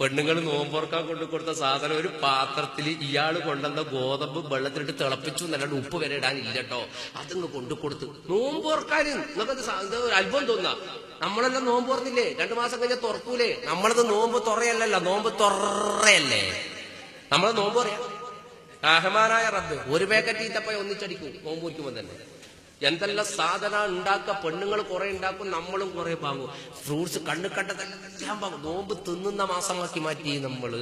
പെണ്ണുങ്ങൾ നോമ്പോർക്കാൻ കൊണ്ടു കൊടുത്ത സാധനം ഒരു പാത്രത്തിൽ ഇയാൾ കൊണ്ടുവന്ന ഗോതമ്പ് വെള്ളത്തിലിട്ട് തിളപ്പിച്ചു എന്നല്ലാണ്ട് ഉപ്പ് വരെ ഇടാൻ ഇല്ലട്ടോ അതങ്ങ് കൊണ്ടു കൊടുത്ത്. നോമ്പോർക്കാൻ നമുക്കത് ഒരു അത്ഭുതം തോന്നാ. നമ്മളെല്ലാം നോമ്പ് തുറന്നില്ലേ? രണ്ടു മാസം കഴിഞ്ഞാൽ തുറക്കൂലേ? നമ്മളത് നോമ്പ് തുറയല്ലല്ലോ. നോമ്പ് തുറയല്ലേ? നമ്മളെ നോമ്പ് പറയാം റഹ്മാനായ റബ്ബ് ഒരു പാക്കറ്റ് ഈത്തപ്പഴം ഒന്നിച്ചടിക്കും. നോമ്പ് തന്നെ. എന്തെല്ലാം സാധന ഉണ്ടാക്ക പെണ്ണുങ്ങൾ കുറെ ഉണ്ടാക്കും നമ്മളും കുറെ വാങ്ങും. ഫ്രൂട്ട്സ് കണ്ണു കണ്ടതെല്ലാം വാങ്ങും. നോമ്പ് തിന്നുന്ന മാസമാക്കി മാറ്റി നമ്മൾ.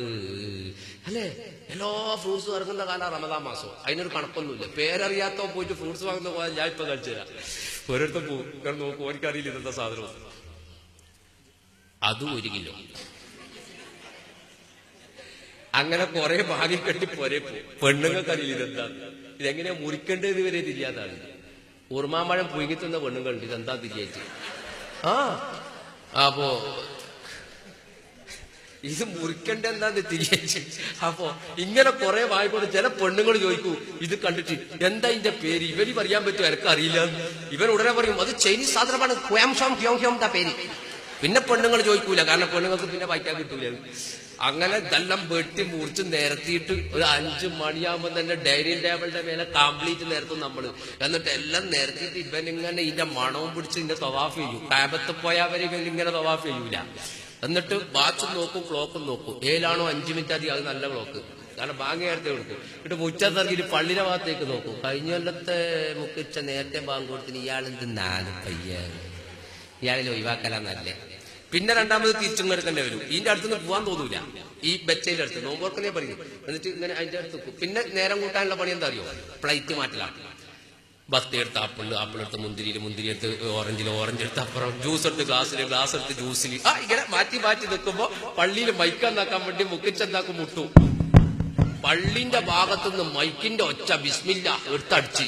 അല്ലേ? എല്ലാ ഫ്രൂട്ട്സും ഇറങ്ങുന്ന കാലം റമദാ മാസം. അതിനൊരു കണക്കൊന്നുമില്ല. പേരറിയാത്തോ പോയിട്ട് ഫ്രൂട്ട്സ് വാങ്ങുന്ന പോലെ ഞാൻ ഇപ്പൊ കഴിച്ചു തരാം. ഓരോരുത്തർ പോകും നോക്കും. ഓർക്കറിയില്ല ഇന്നത്തെ സാധനം അതും ഒരു കിലോ. അങ്ങനെ കുറെ ഭാഗ്യം കെട്ടി പോരെ. പെണ്ണുങ്ങൾക്കറിയില്ല ഇതെന്താ ഇതെങ്ങനെയാ മുറിക്കേണ്ടത് വരെ തിരിയാതാണ് ഉറുമാമ്പഴം പുഴുങ്ങിത്തുന്ന പെണ്ണുങ്ങളുണ്ട്. ഇതെന്താ തിരിയേറ്റ് ആ അപ്പോ ഇത് മുറിക്കണ്ട എന്താന്ന് തിരിച്ചു അപ്പോ ഇങ്ങനെ കുറെ വായിക്കൊണ്ട് ചില പെണ്ണുങ്ങൾ ചോദിക്കൂ ഇത് കണ്ടിട്ട് എന്താ ഇതിന്റെ പേര്? ഇവർ പറയാൻ പറ്റും അറിയില്ല ഇവൻ ഉടനെ പറയും അത് ചൈനീസ് സാധനമാണ്. എന്താ പേര്. പിന്നെ പെണ്ണുങ്ങൾ ചോദിക്കൂല. കാരണം പെണ്ണുങ്ങൾക്ക് പിന്നെ വായിക്കാൻ കിട്ടൂല. അങ്ങനെ ഇതെല്ലാം വെട്ടി മുറിച്ച് നിരത്തിയിട്ട് ഒരു അഞ്ചു മണിയാകുമ്പോൾ തന്നെ ഡൈനിങ് ടേബിളിന്റെ മേലെ കംപ്ലീറ്റ് നിരത്തും നമ്മൾ. എന്നിട്ട് എല്ലാം നിരത്തിയിട്ട് ഇവൻ ഇങ്ങനെ ഇതിന്റെ മണവും പിടിച്ച് ഇതിന്റെ തവാഫ് ചെയ്യും. കാബത്ത് പോയാൽ വരെ ഇവൻ ഇങ്ങനെ തവാഫ് ചെയ്യൂല. എന്നിട്ട് വാച്ചും നോക്കും ക്ലോക്കും നോക്കും. ഏലാണോ അഞ്ചു മിനിറ്റ് അധികം അത് നല്ല ക്ലോക്ക് കാരണം ബാങ്ക് നേരത്തെ കൊടുക്കും. എന്നിട്ട് മുറ്റത്തിറങ്ങിയിട്ട് പള്ളിയുടെ ഭാഗത്തേക്ക് നോക്കും. കഴിഞ്ഞ കൊല്ലത്തെ മുക്കിച്ച നേരത്തെ ബാങ്ക് കൊടുത്തിന് ഇയാളെന്ത് നാല് പയ്യ ഇയാളിൽ ഒഴിവാക്കലാന്നല്ലേ പിന്നെ രണ്ടാമത് തിരിച്ചും കിടക്കേണ്ടി വരും. ഇതിന്റെ അടുത്തുനിന്ന് പോകാൻ തോന്നൂല. ഈ ബെച്ചയുടെ അടുത്ത് നോമ്പോർക്കലേ പറയും എന്നിട്ട് ഇങ്ങനെ അതിന്റെ അടുത്ത് പിന്നെ നേരം കൂട്ടാനുള്ള പണി എന്താ അറിയോ? പ്ലേറ്റ് മാറ്റലാണ്. ബത്തി എടുത്ത് ആപ്പിൾ ആപ്പിൾ എടുത്ത് മുന്തിരിയിൽ മുന്തിരി എടുത്ത് ഓറഞ്ചിൽ ഓറഞ്ച് എടുത്ത് അപ്പുറം ജ്യൂസ് എടുത്ത് ഗ്ലാസ്സിൽ ഗ്ലാസ് എടുത്ത് ജ്യൂസിൽ ആ ഇങ്ങനെ മാറ്റി മാറ്റി നിൽക്കുമ്പോ പള്ളിയിൽ മൈക്ക് മൈക്കെന്നാക്കാൻ വേണ്ടി മുക്കിച്ചെന്താക്കും മുട്ടു. പള്ളിന്റെ ഭാഗത്തുനിന്ന് മൈക്കിന്റെ ഒച്ച ബിസ്മില്ല എടുത്തടിച്ച്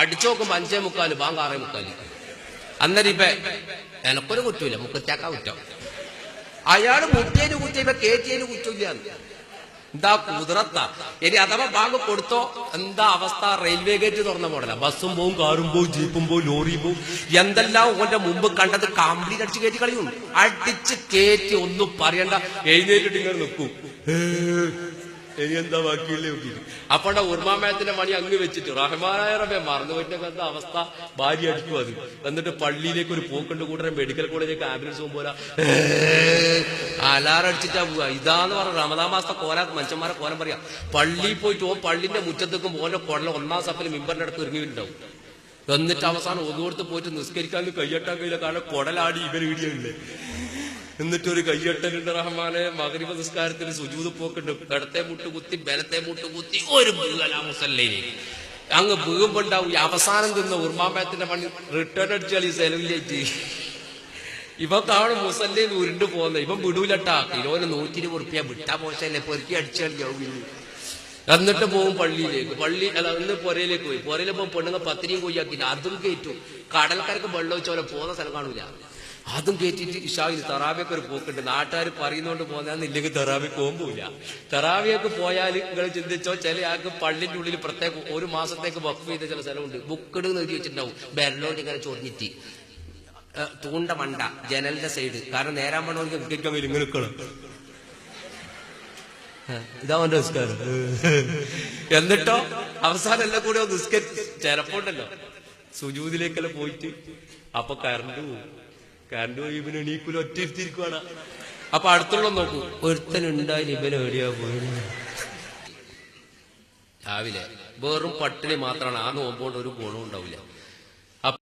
അടിച്ചു നോക്കുമ്പോ അഞ്ചേ മുക്കാൽ ബാങ്ക് ആറേ മുക്കാൽ. അന്നേരം ഇപ്പൊ എനക്കൊരു കുറ്റമില്ല മുക്കത്തേക്കാ കുറ്റം. അയാൾ മുട്ടേന് കുറ്റം ഇപ്പൊ കേറ്റിയതിന് കുറ്റമില്ല എന്താ കുതിരത്ത? ഇനി അഥവാ ബാങ്ക് കൊടുത്തോ എന്താ അവസ്ഥ? റെയിൽവേ ഗേറ്റ് തുറന്ന മോഡല. ബസ്സും പോവും കാറും പോവും ജീപ്പും പോവും ലോറിയും പോവും. എന്തെല്ലാം ഓന്റെ മുമ്പ് കണ്ടത് കംപ്ലീറ്റ് അടിച്ച് കയറ്റി കളിയും അടിച്ച് കയറ്റി ഒന്നും പറയണ്ട. എഴുന്നേറ്റിട്ട് ഇങ്ങനെ നിൽക്കും. ഇനി എന്താ ബാക്കിയില്ലേ അപ്പണ്ട ഉർമാമയത്തിന്റെ മണി അങ്ങ് വെച്ചിട്ട് റഹ്മാനായ റബെ മറന്നു പോയിട്ടൊക്കെ അവസ്ഥ? ഭാര്യ അടിക്കും അത്. എന്നിട്ട് പള്ളിയിലേക്ക് ഒരു പോക്കുണ്ട് കൂട്ടരെ മെഡിക്കൽ കോളേജിലേക്ക് ആംബുലൻസ് പോകുമ്പോൾ അലാറടിച്ചിട്ടാ പോവുക ഇതാന്ന് പറഞ്ഞ റമദാ മാസത്തെ കോല മനുഷ്യന്മാരെ കോലം പറയാ. പള്ളിയിൽ പോയിട്ട് ഓ പള്ളിന്റെ മുറ്റത്തേക്കും പോലെ കൊള്ള ഒന്നാം സഫിൽ മിമ്പറിന്റെ അടുത്ത് ഒരുങ്ങിയിട്ടുണ്ടാവും എന്നിട്ട് അവസാനം ഒതുകൊടുത്ത് പോയിട്ട് നിസ്കരിക്കാൻ കയ്യട്ടാൻ കഴിയില്ല. കാരണം കുടലാടി ഇവർ വീടിയുണ്ട് എന്നിട്ട് ഒരു കയ്യട്ടലുണ്ട് റഹ്മാനെ മകരിബ നിസ്കാരത്തിന് സുജൂത് പോക്കുണ്ട്. ഇടത്തെ മുട്ട് കുത്തി ബലത്തെ മുട്ട് കുത്തി ഒരു മുസല്ലേനെ. അങ്ങ് വീകുമ്പോണ്ടാവും ഈ അവസാനം തിന്ന ഉർമാമയത്തിന്റെ പണി റിട്ടേൺ അടിച്ചാൽ ഈ സെലവിലേക്ക് ഇവൻ മുസല്ലേ മുസല്ലേന്ന് ഉരുണ്ടു പോകുന്നത് ഇവൻ വിടൂലട്ടാ. കിലോന് നൂറ്റി ഇരുപത് റുപ്യ വിട്ടാ മോശമല്ലേ പെറുക്കി അടിച്ചാൽ എന്നിട്ട് പോകും പള്ളിയിലേക്ക്. പള്ളി അല്ല ഇന്ന് പുരയിലേക്ക് പോയി. പുരയിലെ പോകും പെണ്ണുങ്ങൾ പത്തിരിയും കൊയ്യാക്കി അതും കയറ്റും കടൽക്കാർക്ക് വെള്ളം വെച്ചോലെ പോകുന്ന സ്ഥലം കാണൂല. അതും കയറ്റിയിട്ട് ഇഷാവിന് തറാവിയൊക്കെ ഒരു പോക്കുണ്ട്. നാട്ടുകാർ പറയുന്നോണ്ട് പോകുന്നതെന്നില്ലെങ്കിൽ തെറാവിക്ക് പോകുമ്പോയില്ല തെറാവിയൊക്കെ പോയാൽ നിങ്ങൾ ചിന്തിച്ചോ ചില ആൾക്ക് പള്ളിന്റെ ഉള്ളിൽ പ്രത്യേക ഒരു മാസത്തേക്ക് വക്ക് ചെയ്ത ചില സ്ഥലമുണ്ട്. ബുക്കിട് എഴുതി വെച്ചിട്ടുണ്ടാവും. ബെരലോണ്ട് ഇങ്ങനെ ചൊറിഞ്ഞിട്ട്. തൂണ്ട മണ്ട ജനലിന്റെ സൈഡ്. കാരണം നേരാൻ പണവർക്ക് വിക്കറ്റ് ഇങ്ങനെ ഇതാ അവന്റെ നിസ്കാരം. എന്നിട്ടോ അവസാനം എല്ലാം കൂടെ നിസ്കരിച്ച്. ചിലപ്പോണ്ടല്ലോ സുജൂതിലേക്കെല്ലാം പോയിട്ട് അപ്പൊ കറണ്ട് പോകും കറണ്ട് പോയി ഇവന് എണീക്കൂല ഒറ്റ ഇരുത്തിരിക്കുവാണ് അപ്പൊ അടുത്തുള്ള നോക്കൂ ഒരുത്തനുണ്ടായി ഇവന് എവിടെയാ പോയി രാവിലെ വെറും പട്ടിണി മാത്രമാണ്. ആ നോമ്പോണ്ട് ഒരു ഗുണവും ഉണ്ടാവില്ല.